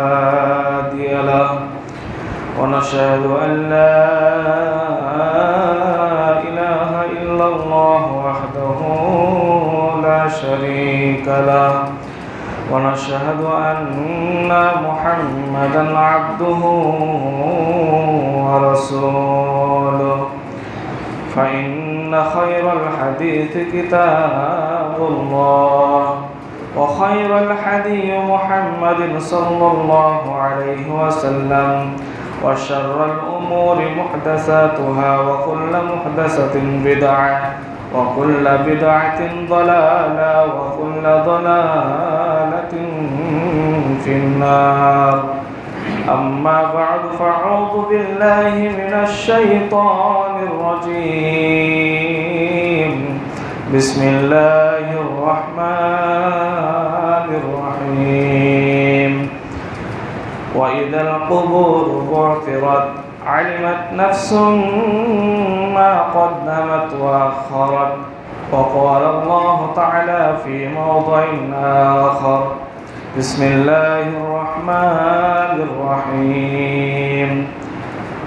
هادي له ونشهد أن لا إله إلا الله وحده لا شريك له ونشهد أن محمدا عبده ورسوله. فإن خير الحديث كتاب الله. وخير الحديث محمد صلى الله عليه وسلم وشر الأمور محدثاتها وكل محدثة بدعة وكل بدعة ضلالة وكل ضلالة في النار. أما بعد فأعوذ بالله من الشيطان الرجيم. بسم الله وإذا القبور بعثرت علمت نفس ما قدمت وأخرت وقال الله تعالى في موضع آخر بسم الله الرحمن الرحيم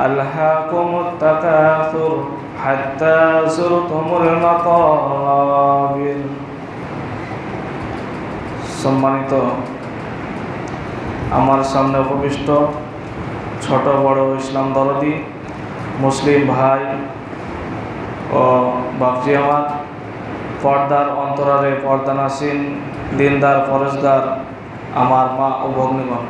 ألهاكم التكاثر حتى زرتم المقابر সম্মানিত আমার সামনে উপবিষ্ট ছোট বড় ইসলাম দরদি মুসলিম ভাই ও বাপজি আমার, পর্দার অন্তরারে পর্দানাসীন, দিনদার ফরজদার আমার মা ও ভগ্নিগণ।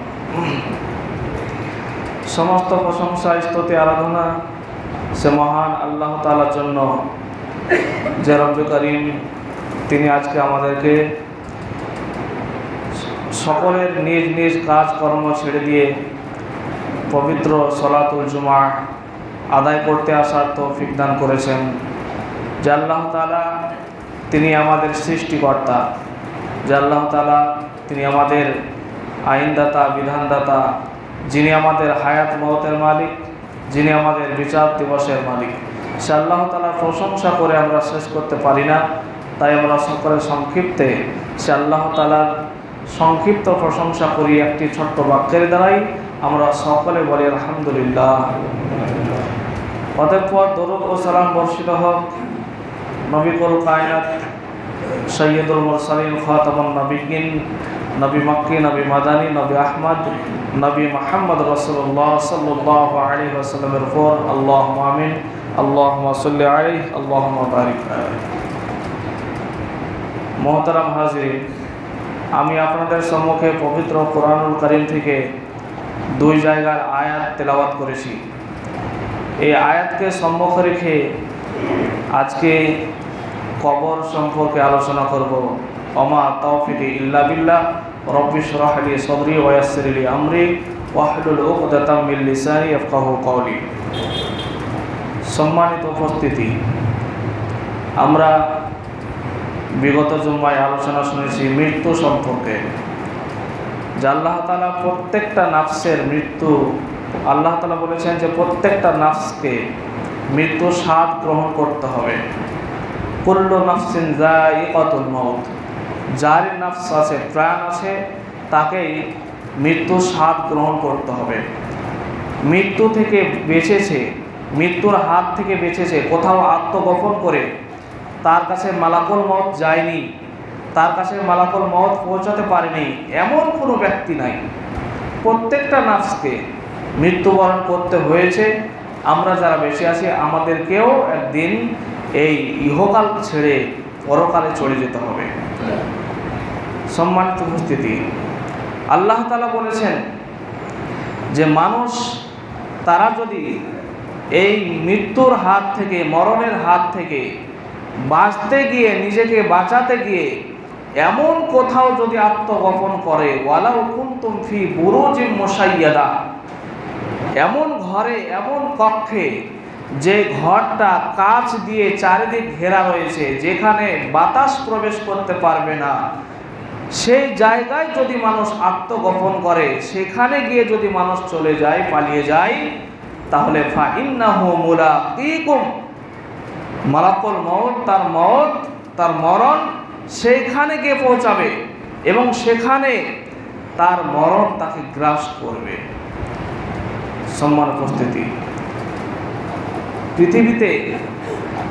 সমস্ত প্রশংসা, স্তুতি, আরাধনা সে মহান আল্লাহ তালার জন্য যে রব্বি করিম তিনি আজকে আমাদেরকে সকলের নিজ নিজ কাজকর্ম ছেড়ে দিয়ে পবিত্র সলাতুল জুমা আদায় করতে আসার তৌফিক দান করেছেন। যে আল্লাহ তালা তিনি আমাদের সৃষ্টিকর্তা। যে আল্লাহ তালা তিনি আমাদের আইনদাতা, বিধানদাতা, যিনি আমাদের হায়াত মহতের মালিক, যিনি আমাদের বিচার দিবসের মালিক। সে আল্লাহ তালার প্রশংসা করে আমরা শেষ করতে পারি না, তাই আমরা সকলে সংক্ষিপ্তে সে আল্লাহ তালার সংক্ষিপ্ত প্রশংসা করি একটি ছোট্ট বাক্যের দ্বারাই। আমরা সকলে বলি, আলহামদুলিল্লাহ। অতঃপর দরুদ ও সালাম বর্ষিত হোক। নবিকুল কায়নাত, সৈয়দুল মুরসালিন, খাতামুন নবীন নবী মক্কি, নবী মাদানী, নবী আহমদ, নবী মাহমদ রসুল্লাহ সাল্লাহ আলী ওসালামের উপর আল্লাহ মামিন আল্লাহ সাল্লি আলী আল্লাহ বারিক মোহতারাম হাজির আমি আপনাদের সম্মুখে পবিত্র কোরআনুল করিম থেকে দুই জায়গার আয়াত তেলাওয়াত করেছি। এই আয়াতকে সম্মুখে রেখে আজকে কবর সম্পর্কে আলোচনা করব। অমা তৌফিকি ইল্লা বিল্লাহ, রব্বি শরাহলি সদরি ওয়াসিরলি আমরি, ওয়াহলুল উকদাতাম মিন লিসানি কওলি। সম্মানিত উপস্থিতি, আমরা বিগত জুম্মায় আলোচনা শুনেছি, মৃত্যু সম্পর্কে। যে আল্লাহ তালা প্রত্যেকটা নাফসের মৃত্যু, আল্লাহ তালা বলেছেন যে প্রত্যেকটা নাফসকে মৃত্যু স্বাদ গ্রহণ করতে হবে। কুল্ল নাফসিন জাইকাতুল মউত। যার নাফস আছে, প্রাণ আছে, তাকেই মৃত্যু স্বাদ গ্রহণ করতে হবে। মৃত্যু থেকে বেঁচেছে, মৃত্যুর হাত থেকে বেঁচেছে, কোথাও আত্মগোপন করে তার কাছে মালাকুল মত যায়নি, তার কাছে মালাকুল মত পৌঁছাতে পারেনি, এমন কোনো ব্যক্তি নাই। প্রত্যেকটা নাফসকে মৃত্যুবরণ করতে হয়েছে। আমরা যারা বেঁচে আছি, আমাদেরকেও একদিন এই ইহকাল ছেড়ে পরকালে চলে যেতে হবে। সম্মানিত উপস্থিতি, আল্লাহ তালা বলেছেন যে মানুষ তারা যদি এই মৃত্যুর হাত থেকে, মরণের হাত থেকে বাঁচতে গিয়ে, নিজেকে বাঁচাতে গিয়ে এমন কোথাও যদি আত্মগোপন করে, ওয়ালাউ কুন্তুম ফি বুরুজিম মুসাইয়াদা। এমন ঘরে, এমন কক্ষে যে ঘরটা কাচ দিয়ে চারিদিক ঘেরা রয়েছে, যেখানে বাতাস প্রবেশ করতে পারবে না, সেই জায়গায় যদি মানুষ আত্মগোপন করে, সেখানে গিয়ে যদি মানুষ চলে যায়, পালিয়ে যায়, তাহলে ফাইন্নাহু মুলাকিকুম। মালাকুল মউত তার মত তার মরণ সেইখানে গিয়ে পৌঁছাবে এবং সেখানে তার মরণ তাকে গ্রাস করবে। সম্মান উপস্থিতি। পৃথিবীতে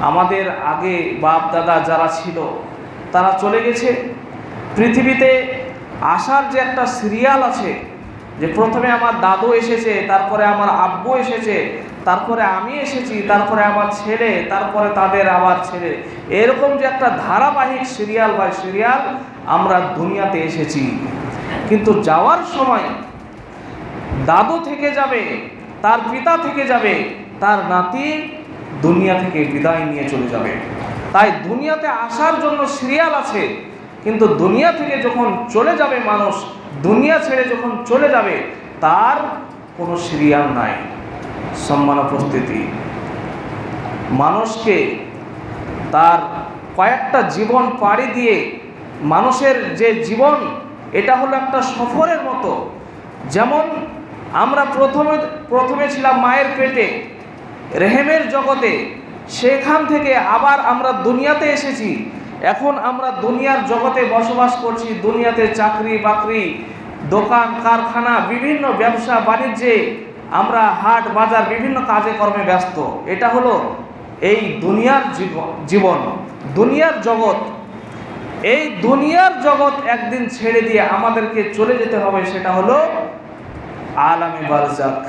আমাদের আগে বাপ দাদা যারা ছিল, তারা চলে গেছে। পৃথিবীতে আসার যে একটা সিরিয়াল আছে, যে প্রথমে আমার দাদু এসেছে, তারপরে আমার আব্বু এসেছে তারপরে আমি এসেছি, তারপরে আমার ছেলে, তারপরে তাদের আবার ছেলে। এরকম যে একটা ধারাবাহিক সিরিয়াল বা সিরিয়াল আমরা দুনিয়াতে এসেছি। কিন্তু যাওয়ার সময় দাদু থেকে যাবে, তার পিতা থেকে যাবে, তার নাতি দুনিয়া থেকে বিদায় নিয়ে চলে যাবে। তাই দুনিয়াতে আসার জন্য সিরিয়াল আছে, কিন্তু দুনিয়া থেকে যখন চলে যাবে মানুষ, দুনিয়া ছেড়ে যখন চলে যাবে, তার কোনো সিরিয়াল নাই। সম্মান উপস্থিতি মানুষকে তার কয়েকটা জীবন পাড়ি দিয়ে মানুষের যে জীবন, এটা হলো একটা সফরের মতো। যেমন আমরা প্রথমে প্রথমে ছিলাম মায়ের পেটে, রেহেমের জগতে। সেখান থেকে আবার আমরা দুনিয়াতে এসেছি। এখন আমরা দুনিয়ার জগতে বসবাস করছি, দুনিয়াতে চাকরি বাকরি দোকান, কারখানা, বিভিন্ন ব্যবসা বাণিজ্যে আমরা হাট, বাজার, বিভিন্ন কাজে কর্মে ব্যস্ত। এটা হলো এই দুনিয়ার জীব- জীবন। দুনিয়ার জগৎ। এই দুনিয়ার জগৎ একদিন ছেড়ে দিয়ে আমাদেরকে চলে যেতে হবে সেটা হলো আলামে বারজাক।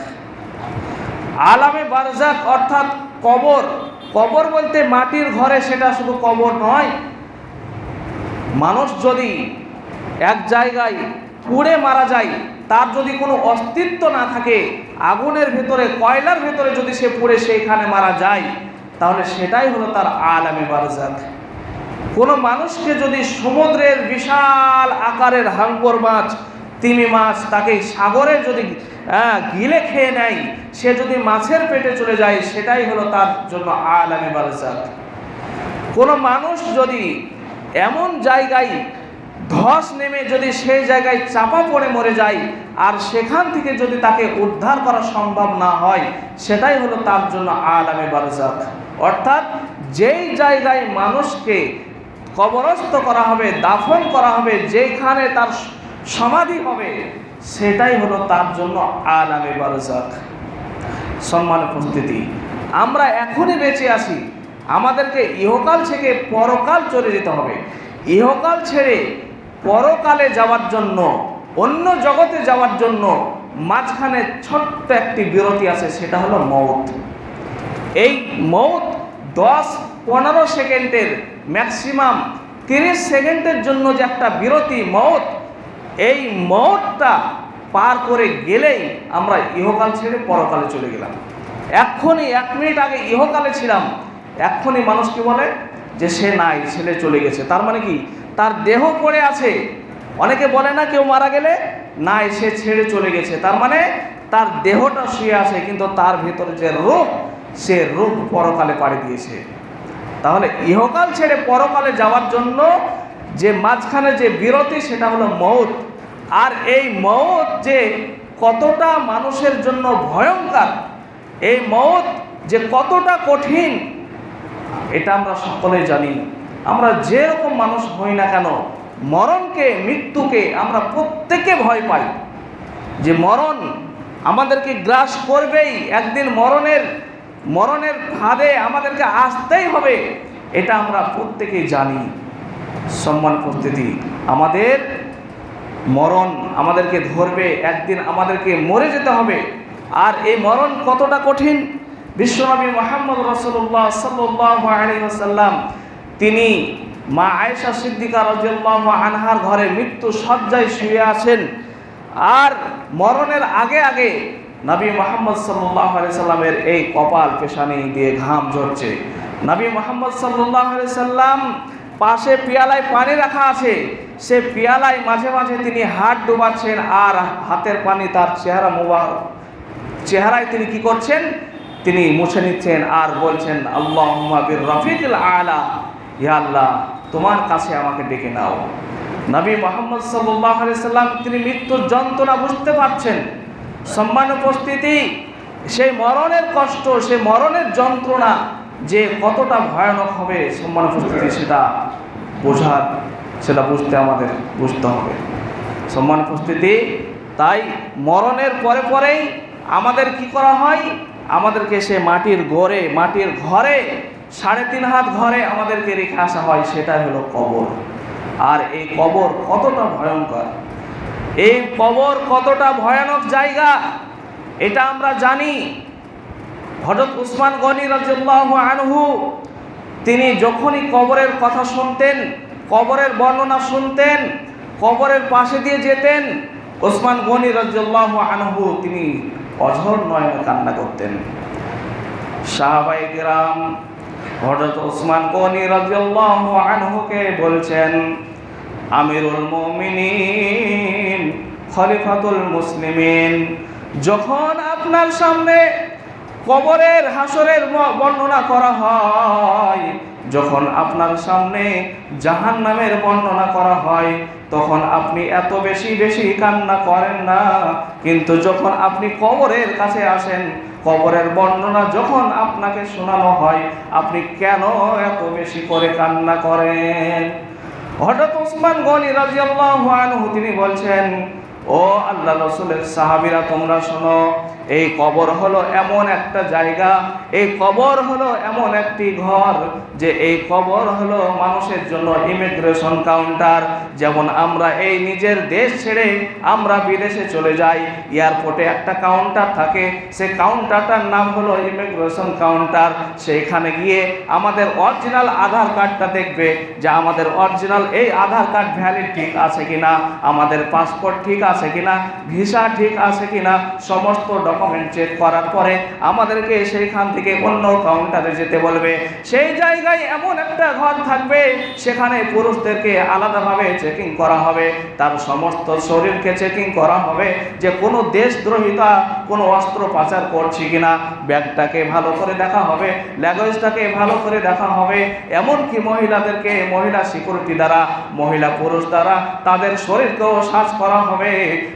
আলামে বারজাক অর্থাৎ কবর। কবর বলতে মাটির ঘরে সেটা শুধু কবর নয়। মানুষ যদি এক জায়গায় পুড়ে মারা যায় তার যদি কোনো অস্তিত্ব না থাকে আগুনের ভেতরে কয়লার ভেতরে যদি সে পুড়ে সেইখানে মারা যায় তাহলে সেটাই হলো তার আলামে বারজাক কোনো মানুষকে যদি সমুদ্রের বিশাল আকারের হাঙ্গর মাছ তিমি মাছ তাকে সাগরে যদি আহ, গিলে খেয়ে নেয় সে যদি মাছের পেটে চলে যায় সেটাই হলো তার জন্য আলামে বারজাক কোনো মানুষ যদি এমন জায়গায় ধস নেমে যদি সেই জায়গায় চাপা পড়ে মরে যায়, আর সেখান থেকে যদি তাকে উদ্ধার করা সম্ভব না হয়, সেটাই হলো তার জন্য আলামে বারজাক অর্থাৎ যেই জায়গায় মানুষকে কবরস্থ করা হবে, দাফন করা হবে যেখানে তার সমাধি হবে, সেটাই হলো তার জন্য আলামে বারজাক সম্মান উপস্থিতি। আমরা এখনই বেঁচে আছি। আমাদেরকে ইহকাল থেকে পরকাল চলে যেতে হবে। ইহকাল ছেড়ে পরকালে যাওয়ার জন্য, অন্য জগতে যাওয়ার জন্য মাঝখানে ছোট্ট একটি বিরতি আছে, সেটা হলো মৌত। এই মৌত দশ পনেরো সেকেন্ডের ম্যাক্সিমাম তিরিশ সেকেন্ডের জন্য যে একটা বিরতি মৌত, এই মৌতটা পার করে গেলেই আমরা ইহকাল ছেড়ে পরকালে চলে গেলাম। এক্ষুনি এক মিনিট আগে ইহকালে ছিলাম, এক্ষুনি মানুষ কি বলে? যে সে নাই, ছেলে চলে গেছে। তার মানে কি? তার দেহ পড়ে আছে। অনেকে বলে না কেউ মারা গেলে? নাই সে ছেড়ে চলে গেছে। তার মানে তার দেহটা শুয়ে আছে, কিন্তু তার ভেতরে যে রূপ সে রূপ পরকালে পাড়ি দিয়েছে। তাহলে ইহকাল ছেড়ে পরকালে যাওয়ার জন্য যে মাঝখানে যে বিরতি, সেটা হলো মৌত। আর এই মৌত যে কতটা মানুষের জন্য ভয়ঙ্কর, এই মৌত যে কতটা কঠিন, এটা আমরা সকলেই জানি। আমরা যেরকম মানুষ হই না কেন, মরণকে, মৃত্যুকে আমরা প্রত্যেকে ভয় পাই। যে মরণ আমাদেরকে গ্রাস করবেই, একদিন মরণের মরণের ফাঁদে আমাদেরকে আসতেই হবে, এটা আমরা প্রত্যেকেই জানি। সম্মান উপস্থিতি আমাদের মরণ আমাদেরকে ধরবে, একদিন আমাদেরকে মরে যেতে হবে। আর এই মরণ কতটা কঠিন? বিশ্বনবী মোহাম্মদ রসুল্লাহ সাল্লাম তিনি মা আয়েশা সিদ্দিকা রাজিয়াল্লাহ আনহার ঘরে মৃত্যু সজ্জায় শুয়ে আছেন। আর মরণের আগে আগে নবী মোহাম্মদ সাল্লাহ সাল্লামের এই কপাল পেশানি দিয়ে ঘাম ঝরছে। নবী মোহাম্মদ সাল্লাহ সাল্লাম পাশে পিয়ালায় পানি রাখা আছে। সে পিয়ালায় মাঝে মাঝে তিনি হাত ডুবাচ্ছেন আর হাতের পানি তার চেহারা মোবারক চেহারায় তিনি কি করছেন? তিনি মুছে নিচ্ছেন আর বলছেন আল্লাহ রফিকুল আলা। ইয়া আল্লাহ, তোমার কাছে আমাকে ডেকে নাও। নবী মোহাম্মদ সাল্লাহ সাল্লাম, তিনি মৃত্যুর যন্ত্রণা বুঝতে পারছেন। সম্মান উপস্থিতি সেই মরণের কষ্ট, সেই মরণের যন্ত্রণা যে কতটা ভয়ানক হবে, সম্মান উপস্থিতি সেটা বোঝার, সেটা বুঝতে আমাদের বুঝতে হবে। সম্মান উপস্থিতি তাই মরণের পরে পরেই আমাদের কি করা হয়? আমাদেরকে সে মাটির গড়ে, মাটির ঘরে সাড়ে তিন হাত ঘরে আমাদেরকে রেখে আসা হয় সেটা হলো কবর। আর এই কবর কতটা ভয়ঙ্কর? এই কবর কতটা ভয়ানক জায়গা, এটা আমরা জানি। হজরত উসমান গনি রাজিয়াল্লাহু আনহু, তিনি যখনই কবরের কথা শুনতেন, কবরের বর্ণনা শুনতেন, কবরের পাশে দিয়ে যেতেন ওসমান গনি রাজিয়াল্লাহু আনহু তিনি অঝর নয়নে কান্না করতেন। সাহাবাই গ্রাম হজরত ওসমান গনি রাজিয়াল্লাহু আনহুকে বলছেন, আমিরুল মুমিনিন, খলিফাতুল মুসলিমিন, যখন আপনার সামনে কবরের হাসরের বর্ণনা করা হয়, যখন আপনার সামনে জাহান নামের বর্ণনা করা হয় তখন আপনি এত বেশি বেশি কান্না করেন না। কিন্তু যখন আপনি কবরের কাছে আসেন, কবরের বর্ণনা যখন আপনাকে শোনানো হয়, আপনি কেন এত বেশি করে কান্না করেন? হঠাৎ ওসমান গনি রাজিয়াল্লাহু তিনি বলছেন, ও আল্লাহ রসুলের সাহাবিরা, তোমরা শোনো এই কবর হলো এমন একটা জায়গা, এই কবর হলো এমন একটি ঘর যে এই কবর হলো মানুষের জন্য ইমিগ্রেশন কাউন্টার যেমন আমরা এই নিজের দেশ ছেড়ে আমরা বিদেশে চলে যাই এয়ারপোর্টে একটা কাউন্টার থাকে, সে কাউন্টারটার নাম হলো ইমিগ্রেশন কাউন্টার সেইখানে গিয়ে আমাদের অরিজিনাল আধার কার্ডটা দেখবে যে আমাদের অরিজিনাল এই আধার কার্ড ভ্যালিড ঠিক আছে কিনা, আমাদের পাসপোর্ট ঠিক আছে কিনা ভিসা ঠিক আছে কিনা, সমস্ত চেক করার পরে আমাদেরকে সেইখান থেকে অন্য কাউন্টারে যেতে বলবে। সেই জায়গায় এমন একটা ঘর থাকবে, সেখানে পুরুষদেরকে আলাদাভাবে চেকিং করা হবে। তার সমস্ত শরীরকে চেকিং করা হবে যে কোনো দেশদ্রোহিতা, কোনো অস্ত্র পাচার করছি কিনা। ব্যাগটাকে ভালো করে দেখা হবে ল্যাঙ্গুয়েজটাকে ভালো করে দেখা হবে। এমনকি মহিলাদেরকে, মহিলা সিকিউরিটি দ্বারা, মহিলা পুরুষ দ্বারা তাদের শরীরকেও সার্চ করা হবে।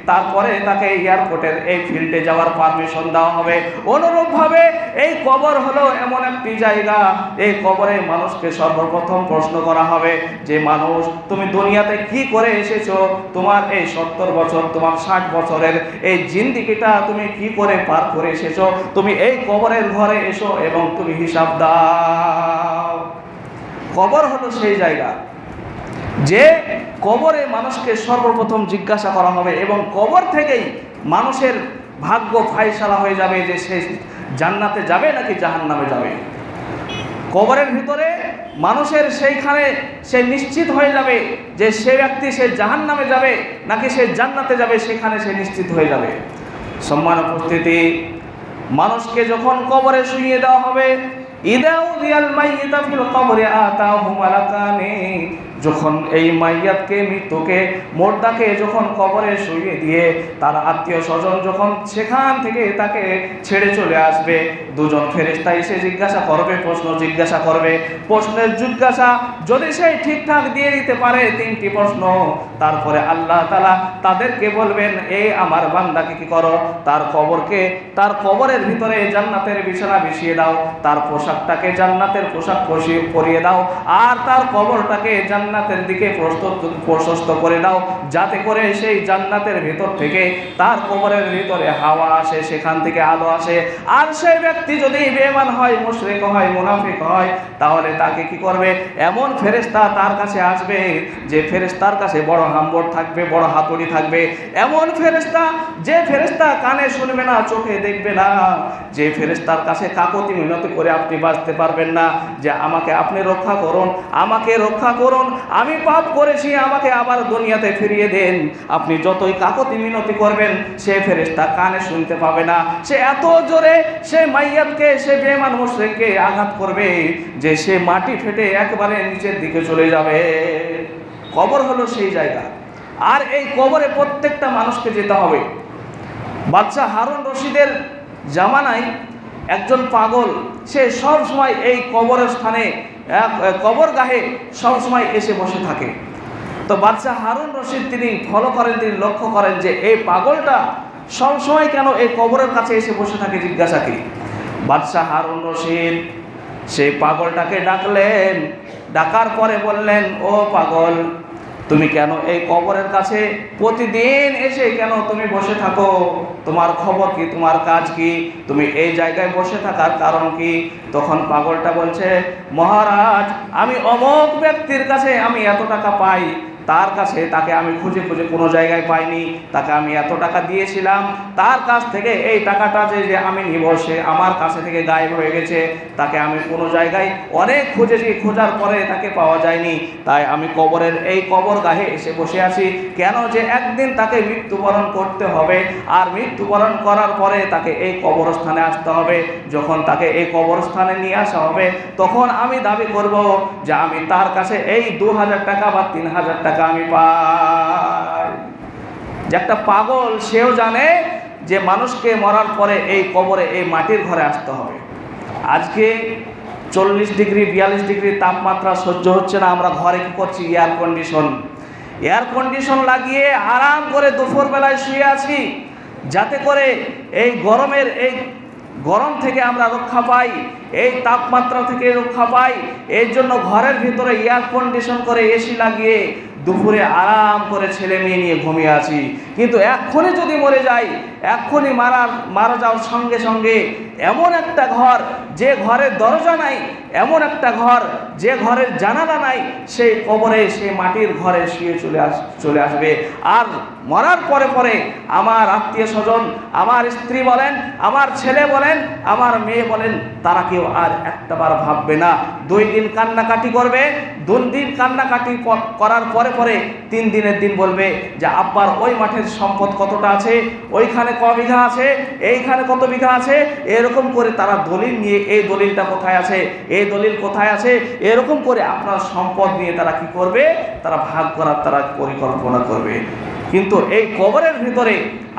তারপরে তাকে এয়ারপোর্টের এই ফিল্ডে যাওয়ার পারমিশন দেওয়া হবে। অনুরূপভাবে এই কবর হলো এমন একটি জায়গা। এই কবরে মানুষকে সর্বপ্রথম প্রশ্ন করা হবে যে, মানুষ, তুমি দুনিয়াতে কি করে এসেছ? তোমার এই সত্তর বছর, তোমার ষাট বছরের এই জিন্দিগিটা তুমি কি করে পার করে এসেছ? তুমি এই কবরের ঘরে এসো এবং তুমি হিসাব দাও। কবর হলো সেই জায়গা যে কবরে মানুষকে সর্বপ্রথম জিজ্ঞাসা করা হবে এবং কবর থেকেই মানুষের ভাগ্য ফাইসালা হয়ে যাবে যে সে জান্নাতে যাবে নাকি জাহান নামে যাবে। কবরের ভিতরে মানুষের সেইখানে সে নিশ্চিত হয়ে যাবে যে সে ব্যক্তি সে জাহান নামে যাবে নাকি সে জান্নাতে যাবে, সেখানে সে নিশ্চিত হয়ে যাবে। সম্মান উপস্থিতি, মানুষকে যখন কবরে শুইয়ে দেওয়া হবে যখন এই মাইয়াতকে, মৃত্যুকে, মোর্দাকে যখন কবরে শুইয়ে দিয়ে তার আত্মীয় স্বজন যখন সেখান থেকে তাকে ছেড়ে চলে আসবে, দুজন ফেরেস্তা এসে জিজ্ঞাসা করবে, প্রশ্ন জিজ্ঞাসা করবে। প্রশ্নের জিজ্ঞাসা যদি সে ঠিকঠাক দিয়ে দিতে পারে, তিনটি প্রশ্ন। তারপরে আল্লাহ তালা তাদেরকে বলবেন, এই আমার বান্দাকে কি করো? তার কবরকে, তার কবরের ভিতরে জান্নাতের বিছানা বিছিয়ে দাও। তার পোশাকটাকে জান্নাতের পোশাক পরিয়ে- দাও। আর তার কবরটাকে জান্নাতের দিকে প্রস্তুত প্রশস্ত করে দাও, যাতে করে সেই জান্নাতের ভিতর থেকে তার কবরের ভিতরে হাওয়া আসে, সেখান থেকে আলো আসে। আর সেই ব্যক্তি যদি বেমান হয়, মুশরিক হয়, মুনাফিক হয়, তাহলে তাকে কি করবে? এমন ফেরেশতা তার কাছে আসবে, যে ফেরেশতার কাছে বড় হাম্বর থাকবে, বড় হাতুড়ি থাকবে। এমন ফেরেশতা যে ফেরেশতা কানে শুনবে না, চোখে দেখবে না। যে ফেরেস্তার কাছে কাকতি মিনতি করে আপনি বাঁচতে পারবেন না, যে আমাকে আপনি রক্ষা করুন, আমাকে রক্ষা করুন, আমি পাপ করেছি, আমাকে আবার দুনিয়াতে ফিরিয়ে দেন। আপনি যতই কাকতি মিনতি করবেন, সে ফেরেশতা কানে শুনতে পাবে না। সে এত জোরে সে মাইয়াতকে, সে বেমান মুশরিককে আঘাত করবে যে সে মাটি ফেটে একবারে নিচের দিকে চলে যাবে। কবর হলো সেই জায়গা। আর এই কবরে প্রত্যেকটা মানুষকে যেতে হবে। বাচ্চা হারুন রশিদের জামানায় একজন পাগল, সে সব সময় এই কবরের স্থানে কবর গাহে সব সময় এসে বসে থাকে। তো বাচ্চা হারুন রশিদ তিনি ফলো করেন, তিনি লক্ষ্য করেন যে এই পাগলটা সব সময় কেন এই কবরের কাছে এসে বসে থাকে জিজ্ঞাসা কি বাদশাহ হারুন রশিদ সেই পাগলটাকে ডাকলেন, ডাকার পরে বললেন, ও পাগল তুমি কেন এই কবরের কাছে প্রতিদিন এসে কেন তুমি বসে থাকো? তোমার খবর কি? তোমার কাজ কি? তুমি এই জায়গায় বসে থাকার কারণ কি? তখন পাগলটা বলছে, মহারাজ, আমি অমোক ব্যক্তির কাছে আমি এত টাকা পাই। তার কাছে তাকে আমি খুঁজে খুঁজে কোনো জায়গায় পাইনি, তাকে আমি এত টাকা দিয়েছিলাম, তার কাছ থেকে এই টাকাটা যে আমি নিব সে আমার কাছে থেকে গায়েব হয়ে গেছে, তাকে আমি কোনো জায়গায় অনেক খুঁজেছি, খোঁজার পরে তাকে পাওয়া যায়নি, তাই আমি কবরের এই কবর গাহে এসে বসে আছি, কেন যে একদিন তাকে মৃত্যুবরণ করতে হবে, আর মৃত্যুবরণ করার পরে তাকে এই কবরস্থানে আসতে হবে, যখন তাকে এই কবরস্থানে নিয়ে আসা হবে, তখন আমি দাবি করব যে আমি তার কাছে এই দু হাজার টাকা বা তিন হাজার টাকা আমি পাই যে একটা পাগল, সেও জানে যে মানুষকে মরার পরে এই কবরে, এই মাটির ঘরে আসতে হবে। আজকে চল্লিশ ডিগ্রি, বিয়াল্লিশ ডিগ্রি তাপমাত্রা সহ্য হচ্ছে না, আমরা ঘরে কী করছি? এয়ার কন্ডিশন এয়ার কন্ডিশন লাগিয়ে আরাম করে দুপুরবেলায় শুয়ে আছি। যাতে করে এই গরমের, এই গরম থেকে আমরা রক্ষা পাই, এই তাপমাত্রা থেকে রক্ষা পাই, এর জন্য ঘরের ভিতরে এয়ার কন্ডিশন করে এসি লাগিয়ে দুপুরে আরাম করে ছেলে মেয়ে নিয়ে ঘুমিয়ে আছি। কিন্তু এক্ষুনি যদি মরে যাই, এক্ষুনি মারার, মারা যাওয়ার সঙ্গে সঙ্গে এমন একটা ঘর, যে ঘরের দরজা নাই, এমন একটা ঘর, যে ঘরের জানালা নাই, সেই কবরে, সেই মাটির ঘরে শুয়ে চলে আস, চলে আসবে। আর মরার পরে পরে আমার আত্মীয় স্বজন, আমার স্ত্রী বলেন, আমার ছেলে বলেন, আমার মেয়ে বলেন, তারা কেউ আর একটাবার ভাববে না। দুই দিন কান্নাকাটি করবে, দুই দিন কান্নাকাটি করার পরে পরে তিন দিনের দিন বলবে যে, আব্বার ওই মাঠের সম্পদ কতটা আছে? ওইখানে ক বিঘা আছে? এইখানে কত বিঘা আছে? এরকম করে তারা দলিল নিয়ে এই দলিলটা কোথায় আছে? এই দলিল কোথায় আছে? এরকম করে আপনার সম্পদ নিয়ে তারা কি করবে? তারা ভাগ করার তারা পরিকল্পনা করবে। কিন্তু এই কবরের ভিতরে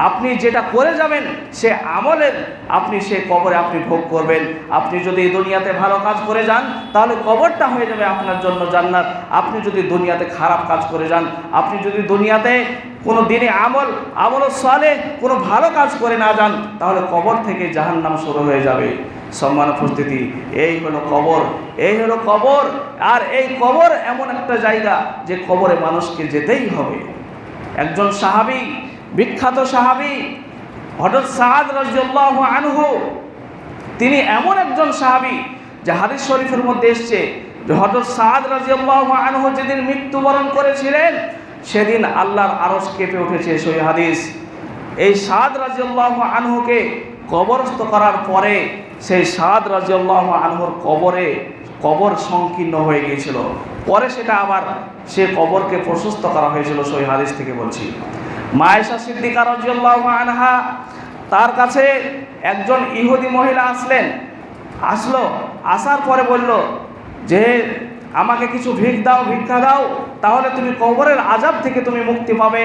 আপনি যেটা করে যাবেন, সে আমলের আপনি সে কবরে আপনি ভোগ করবেন। আপনি যদি দুনিয়াতে ভালো কাজ করে যান, তাহলে কবরটা হয়ে যাবে আপনার জন্য জান্নাত। আপনি যদি দুনিয়াতে খারাপ কাজ করে যান, আপনি যদি দুনিয়াতে কোনো দিনে আমল আমল সালে কোনো ভালো কাজ করে না যান, তাহলে কবর থেকে জাহান্নাম শুরু হয়ে যাবে। সম্মান উপস্থিতি, এই হলো কবর, এই হলো কবর। আর এই কবর এমন একটা জায়গা যে কবরে মানুষকে যেতেই হবে। একজন সাহাবি, বিখ্যাত সাহাবি হঠাৎ সাদ রাজিউল্লাহ আনহু, তিনি এমন একজন সাহাবি যে হাদিস শরীফের মধ্যে এসছে যে হঠাৎ সাদ রাজিউল্লাহ আনহু যেদিন মৃত্যুবরণ করেছিলেন, সেদিন আল্লাহর আরস কেঁপে উঠেছে সেই হাদিস। এই সাদ রাজিউল্লাহ আনহুকে কবরস্থ করার পরে সেই সাদ রাজিউল্লাহ আনহুর কবরে কবর সংকীর্ণ হয়ে গিয়েছিল। পরে সেটা আবার সে কবরকে প্রশস্ত করা হয়েছিল সই হাদিস থেকে বলছি। মায়েশা সিদ্দিকা রাজিউল্লাহ আনহা তার কাছে একজন ইহুদি মহিলা আসলেন। আসলো, আসার পরে বলল, যে আমাকে কিছু ভিক দাও, ভিক্ষা দাও, তাহলে তুমি কবরের আজাব থেকে তুমি মুক্তি পাবে।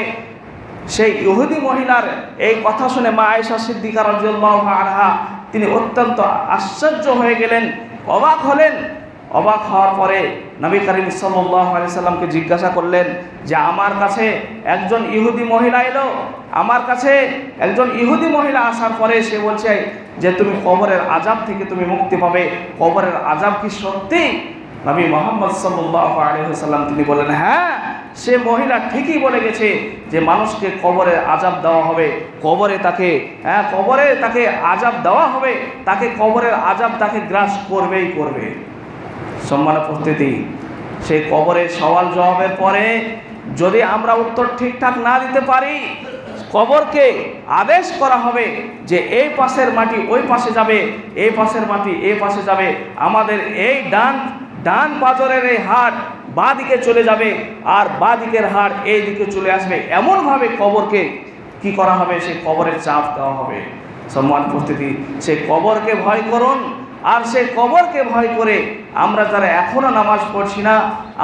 সেই ইহুদি মহিলার এই কথা শুনে মা আয়েশা সিদ্দিকা রাজিউল্লাহ আনহা তিনি অত্যন্ত আশ্চর্য হয়ে গেলেন, অবাক হলেন। অবাক হওয়ার পরে নবী করিম সাল্লাহ আলি সাল্লামকে জিজ্ঞাসা করলেন যে, আমার কাছে একজন ইহুদি মহিলা এলো? আমার কাছে একজন ইহুদি মহিলা আসার পরে সে বলছে যে, তুমি কবরের আজাব থেকে তুমি মুক্তি পাবে। কবরের আজাব কি সত্যি? নবী মোহাম্মদ সাল্লাহ আলহিহাল্লাম তিনি বলেন হ্যাঁ সে মহিলা ঠিকই বলে গেছে যে, মানুষকে কবরে আজাব দেওয়া হবে। কবরে তাকে হ্যাঁ কবরে তাকে আজাব দেওয়া হবে। তাকে কবরের আজাব তাকে গ্রাস করবেই করবে। সম্মান উপস্থিতি সেই কবরের সওয়াল জবাবের পরে যদি আমরা উত্তর ঠিকঠাক না দিতে পারি, কবরকে আদেশ করা হবে যে এই পাশের মাটি ওই পাশে যাবে, এই পাশের মাটি এই পাশে যাবে। আমাদের এই ডান ডান পাজরের এই হাট বাঁ দিকে চলে যাবে আর বাঁ দিকের হাট এই দিকে চলে আসবে। এমনভাবে কবরকে কি করা হবে? সেই কবরের চাপ দেওয়া হবে। সম্মান উপস্থিতি সেই কবরকে ভয় করুন আর সেই কবরকে ভয় করে আমরা যারা এখনও নামাজ পড়ছি না,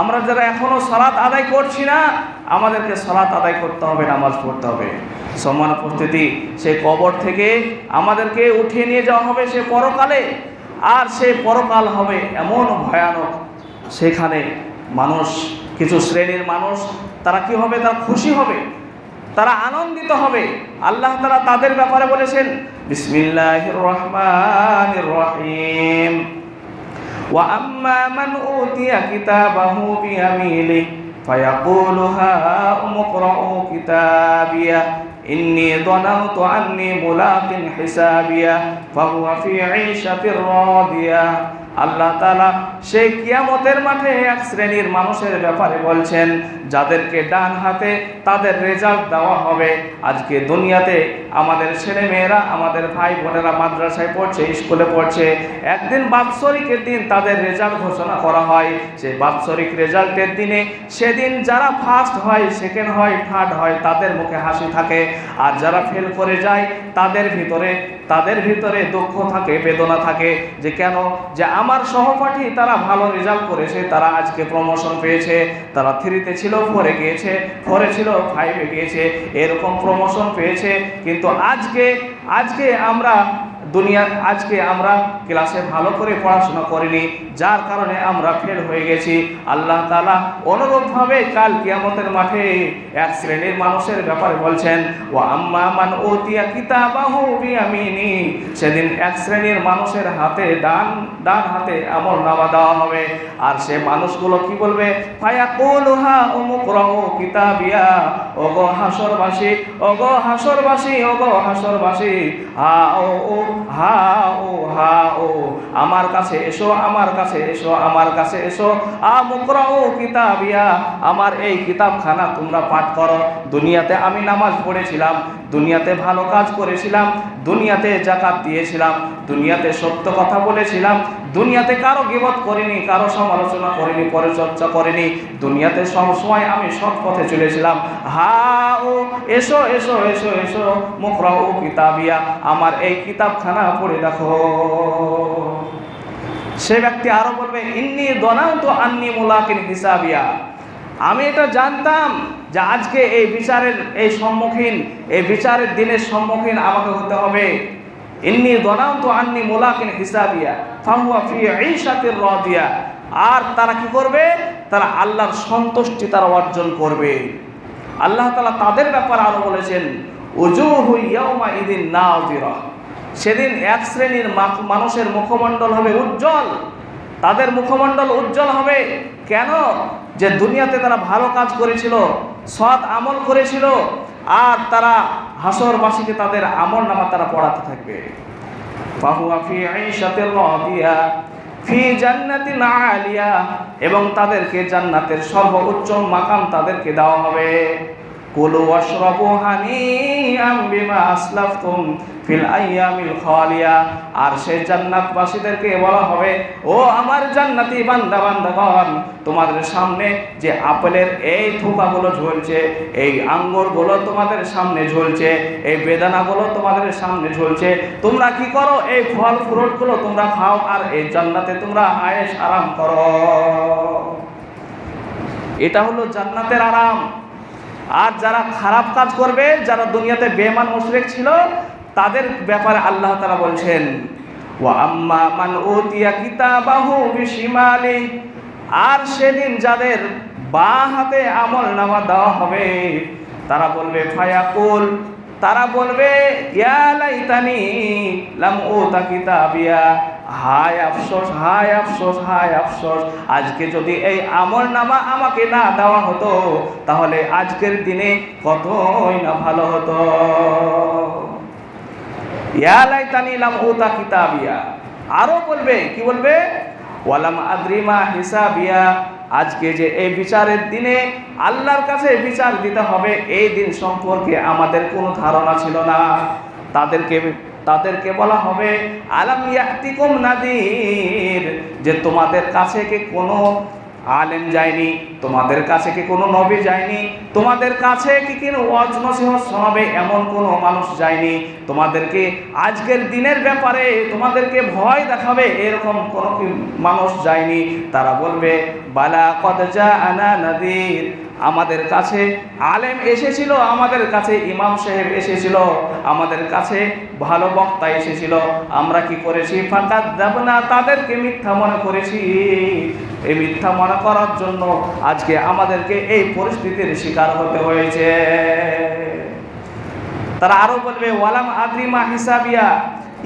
আমরা যারা এখনও সালাত আদায় করছি না, আমাদেরকে সালাত আদায় করতে হবে, নামাজ পড়তে হবে। সম্মান উপস্থিতি সে কবর থেকে আমাদেরকে উঠিয়ে নিয়ে যাওয়া হবে সে পরকালে, আর সে পরকাল হবে এমন ভয়ানক। সেখানে মানুষ, কিছু শ্রেণির মানুষ, তারা কি হবে? তারা খুশি হবে, তারা আনন্দিত হবে। আল্লাহ তারা তাদের ব্যাপারে বলেছেন বিসমিল্লাহ রহমান রহিম। وأما من أوتي كتابه بيمينه فيقول هاؤم اقرءوا كتابيه إني ظننت أني ملاق حسابيه فهو في عيشة راضية আল্লাহ তালা সেই কিয়ামতের মাঠে এক শ্রেণির মানুষের ব্যাপারে বলছেন, যাদেরকে ডান হাতে তাদের রেজাল্ট দেওয়া হবে। আজকে দুনিয়াতে আমাদের ছেলে মেয়েরা আমাদের ভাই বোনেরা মাদ্রাসায় পড়ছে, স্কুলে পড়ছে, একদিন বাৎসরিকের দিন তাদের রেজাল্ট ঘোষণা করা হয়। সেই বাৎসরিক রেজাল্টের দিনে সেদিন যারা ফার্স্ট হয় সেকেন্ড হয় থার্ড হয়, তাদের মুখে হাসি থাকে। আর যারা ফেল করে যায় তাদের ভিতরে তাদের ভিতরে দুঃখ থাকে, বেদনা থাকে যে কেন? যে আমার সহপাঠী তারা ভালো রেজাল্ট করেছে, তারা আজকে প্রমোশন পেয়েছে, তারা থ্রিতে ছিল ফোরে গিয়েছে ফোরে ছিল ফাইভে গিয়েছে, এরকম প্রমোশন পেয়েছে। কিন্তু আজকে আজকে আমরা দুনিয়া আজকে আমরা ক্লাসে ভালো করে পড়াশোনা করিনি, যার কারণে আমরা ফেল হয়ে গেছি। আল্লাহ তালা অনুরূপভাবে কাল কিয়ামতের মাঠে এক শ্রেণির মানুষের ব্যাপারে বলছেন ও আম্মা মান ওতিয়া কিতাবাহু বিয়ামিনি। সেদিন এক শ্রেণির মানুষের হাতে ডান ডান হাতে আমল নামা দেওয়া হবে। আর সে মানুষগুলো কি বলবে? ফায়াকুলুহা উমুকরাহু কিতাবিয়া। ওগো হাসরবাসী ওগো হাসরবাসী ওগো হাসরবাসী। ও ও হা ও হা ও, আমার কাছে এসো, আমার কাছে এসো, আমার কাছে এসো। আমুকরাহু কিতাবিয়া আমার এই কিতাবখানা তোমরা পাঠ করো। দুনিয়াতে আমি নামাজ পড়েছিলাম দুনিয়াতে ভালো কাজ করেছিলাম, দুনিয়াতে জাকাত দিয়েছিলাম, দুনিয়াতে সত্য কথা বলেছিলাম, দুনিয়াতে কারও গিবত করিনি, কারও সমালোচনা করিনি, পরিচর্যা করিনি, দুনিয়াতে সবসময় আমি সৎ পথে চলেছিলাম। হা ও এসো এসো এসো এসো মুখরা ও কিতাবিয়া, আমার এই কিতাবখানা পড়ে দেখো। সে ব্যক্তি আরও বলবে, ইন্নি দনাও তো আন্নি মুলাকিন হিসাবিয়া। আমি এটা জানতাম যে আজকে এই বিচারের, এই সম্মুখীন, এই বিচারের দিনের সম্মুখীন আমাকে হতে হবে। ইন্নি দনাও তো আন্নি মুলাকিন হিসাবিয়া, ফাহুয়া ফি ঈশাতির রাদিয়া। আর তারা কি করবে? তারা আল্লাহর সন্তুষ্টি তারা অর্জন করবে। আল্লাহ তালা তাদের ব্যাপারে আরও বলেছেন, উজুহু ইয়াউমা ইদিন নাযিরা। সেদিন এক শ্রেণির মানুষের মুখমণ্ডল হবে উজ্জ্বল। তাদের মুখমণ্ডল উজ্জ্বল হবে। কেন? যে দুনিয়াতে তারা ভালো কাজ করেছিল, সৎ আমল করেছিল, আর তারা হাসরবাসীকে তাদের আমল নামা তারা পড়াতে থাকবে। ফি আলিয়া, এবং তাদেরকে জান্নাতের সর্বোচ্চ মাকাম তাদেরকে দেওয়া হবে। কুলু ওয়াশরাবু হানিআম বিমা আসলাফতুম ফিল আইয়ামিল খালিয়া আর সেই জান্নাতবাসীদেরকে বলা হবে, ও আমার জান্নাতি বান্দা, বান্দাগণ, তোমাদের সামনে যে আপেলের এই থোকাগুলো ঝুলছে, এই আঙ্গুরগুলো তোমাদের সামনে ঝুলছে, এই বেদানাগুলো তোমাদের সামনে ঝুলছে, তোমরা কি করো? এই ফল ফ্রুটগুলো তোমরা খাও আর এই জান্নাতে তোমরা আয়েশ আরাম করো। এটা হলো জান্নাতের আরাম। আর যারা খারাপ কাজ করবে, যারা দুনিয়াতে বেমান মুশরিক ছিল, তাদের ব্যাপারে আল্লাহ তারা বলছেন মান আর সেদিন যাদের বা হাতে আমল নামা দেওয়া হবে, তারা বলবে, ফায়াকুল তারা বলবে, ইয়া লাইতানি লাম উতা কিতাবিয়া হায় আফসোস হায় আফসোস হায় আফসোস। আজকে যদি এই আমল নামা আমাকে না দেওয়া হতো, তাহলে আজকের দিনে কতই না ভালো হতো। ইয়া লাইতানি লাম উতা কিতাবিয়া। আরও বলবে, কি বলবে? ওয়ালাম আদ্রিমা হিসাবিয়া। আজকে যে এই বিচারের দিনে আল্লাহর কাছে বিচার দিতে হবে, এই দিন সম্পর্কে আমাদের কোনো ধারণা ছিল না। তাদেরকে তাদেরকে বলা হবে, আলাম নাদির? যে তোমাদের কাছে কি কোনো আলেম যায়নি, তোমাদের কাছে কি কোনো নবী যায়নি, তোমাদের কাছে কি কোনো ওয়াজ নসিহত শোনাবে এমন কোনো মানুষ যায়নি, তোমাদেরকে আজকের দিনের ব্যাপারে তোমাদেরকে ভয় দেখাবে এরকম কোনো মানুষ যায়নি? তারা বলবে, বালা কদ যা আনা নাদির। আমাদের কাছে আলেম এসেছিল, আমাদের কাছে ইমাম সাহেব এসেছিল, আমাদের কাছে ভালো বক্তা এসেছিল। আমরা কি করেছি? ফাঁকাত যাব না তাদেরকে মিথ্যা মনে করেছি। এই মিথ্যা মনে করার জন্য আজকে আমাদেরকে এই পরিস্থিতির শিকার হতে হয়েছে। তারা আরও বলবে, ওয়ালাম আদ্রিমা হিসাবিয়া,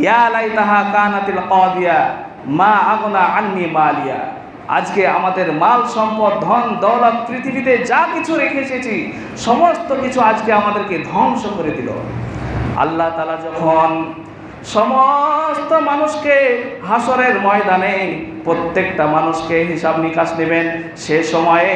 ইয়া লাইতাহা কানাতিল কাদিয়া, মা আগনা আন্নি মালিয়া। আজকে আমাদের মাল, সম্পদ, ধন, দৌলত, পৃথিবীতে যা কিছু রেখে এসেছি, সমস্ত কিছু আজকে আমাদেরকে ধ্বংস করে দিল। আল্লাহ তালা যখন সমস্ত মানুষকে হাসরের ময়দানে প্রত্যেকটা মানুষকে হিসাব নিকাশ নেবেন সে সময়ে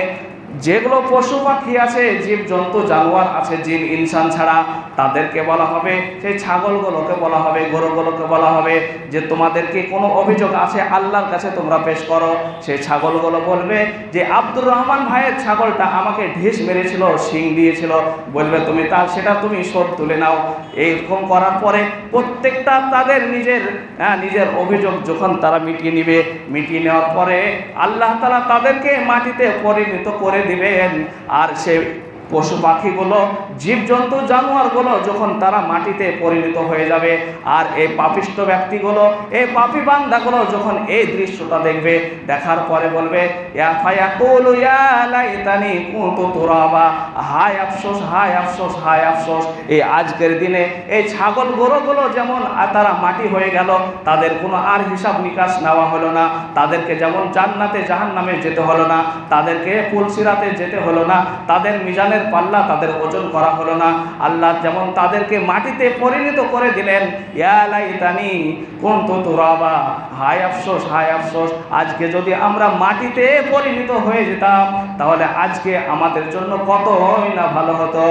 যেগুলো পশু পাখি আছে জীব জন্তু জানোয়ার আছে, জিন, ইনসান ছাড়া তাদেরকে বলা হবে, সেই ছাগলগুলোকে বলা হবে, গরুগুলোকে বলা হবে যে তোমাদেরকে কোনো অভিযোগ আছে? আল্লাহর কাছে তোমরা পেশ করো। সেই ছাগলগুলো বলবে যে, আব্দুর রহমান ভাইয়ের ছাগলটা আমাকে ঢিস মেরেছিল, শিং দিয়েছিল। বলবে, তুমি তা সেটা তুমি শোধ তুলে নাও। এইরকম করার পরে প্রত্যেকটা তাদের নিজের হ্যাঁ নিজের অভিযোগ যখন তারা মিটিয়ে নিবে, মিটিয়ে নেওয়ার পরে আল্লাহ তালা তাদেরকে মাটিতে পরিণত করে দিবেন আর সে পশু পাখিগুলো, জীবজন্তু, জানোয়ারগুলো যখন তারা মাটিতে পরিণত হয়ে যাবে, আর এই পাপিষ্ট ব্যক্তিগুলো, এই পাপি বান্দাগুলো যখন এই দৃশ্যটা দেখবে, দেখার পরে বলবে হায় আফসোস হায় আফসোস হায় আফসোস, এই আজকের দিনে এই ছাগল গরুগুলো যেমন তারা মাটি হয়ে গেল, তাদের কোনো আর হিসাব নিকাশ নেওয়া হলো না, তাদেরকে যেমন জান্নাতে জাহান্নামে যেতে হলো না, তাদেরকে পুলসিরাতে যেতে হলো না, তাদের মিজানের পাল্লা তাদের ওজন করা হলো না। আল্লাহ যেমন তাদেরকে মাটিতে পরিণত করে দিলেন ইয়ালাইতানি কোন তো তুরাবা। হায় আফসোস হায় আফসোস, আজকে যদি আমরা মাটিতে পরিণত হয়ে যেতাম, তাহলে আজকে আমাদের জন্য কতই না ভালো হতো।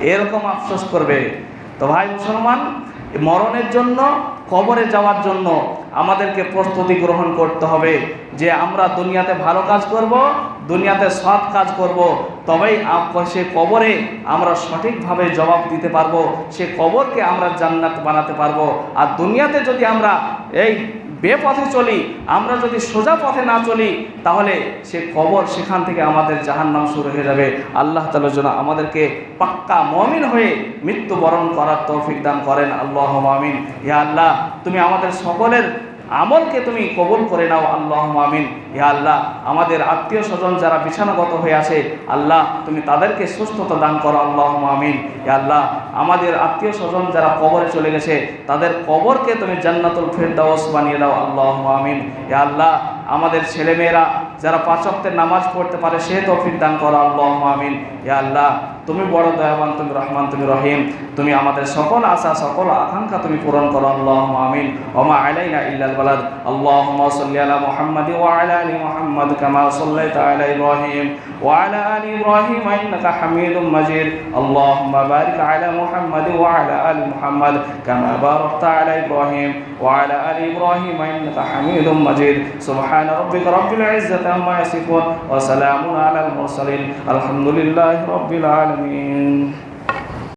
এরকম আফসোস করবে। তো ভাই মুসলমান, মরণের জন্য, কবরে যাওয়ার জন্য আমাদেরকে প্রস্তুতি গ্রহণ করতে হবে যে আমরা দুনিয়াতে ভালো কাজ করব, দুনিয়াতে সৎ কাজ করব, তবেই সে কবরে আমরা সঠিকভাবে জবাব দিতে পারব, সে কবরকে আমরা জান্নাত বানাতে পারব। আর দুনিয়াতে যদি আমরা এই বেপথে চলি, আমরা যদি সোজা পথে না চলি, তাহলে সে খবর সেখান থেকে আমাদের জাহান্নাম শুরু হয়ে যাবে। আল্লাহ তালার জন্য আমাদেরকে পাক্কা মমিন হয়ে মৃত্যুবরণ করার তৌফিক দান করেন। আল্লাহ মামিন ইয়া আল্লাহ, তুমি আমাদের সকলের আমলকে তুমি কবুল করে নাও আল্লাহ আমিন। ইয়া আল্লাহ, আমাদের আত্মীয় স্বজন যারা বিছানাগত হয়ে আছে, আল্লাহ, তুমি তাদেরকে সুস্থতা দান করো আল্লাহ আমিন। ইয়া আল্লাহ, আমাদের আত্মীয় স্বজন যারা কবরে চলে গেছে, তাদের কবরকে তুমি জান্নাতুল ফেরদাউস বানিয়ে দাও আল্লাহ আমিন। ইয়া আল্লাহ, আমাদের ছেলেমেয়েরা যারা পাঁচ নামাজ পড়তে পারে, সে তৌফিক দান করো আল্লাহ আমিন। ইয়া আল্লাহ তুমি বড় দয়াবান, তুমি রহমান, তুমি রহিম, তুমি আমাদের সকল আশা, সকল আকাঙ্ক্ষা তুমি পূরণ করো আল্লাহ আমিন। ওমা আলাইনা ইল্লাল বালাদ। আল্লাহুম্মা সাল্লি আলা মুহাম্মাদ আলা আলি মুহাম্মাদ কামা সাল্লাইতা আলা ইব্রাহিম ওয়া আলা আলি ইব্রাহিম ইন্নাকা হামিদুম মাজিদ। আল্লাহুম্মা বারিক আলা মুহাম্মাদ ওয়া আলা আলি মুহাম্মাদ কামা বারাকতা আলা ইব্রাহিম ওয়া আলা আলি ইব্রাহিম ইন্নাকা হামিদুম মাজিদ। সুবহান রাব্বিকা রাব্বিল ইজ্জাতি আম্মা ইয়াসিফুন ওয়া সালামুন আলাল মুরসালিন। আলহামদুলিল্লাহি রাব্বিল আলামিন। আমিন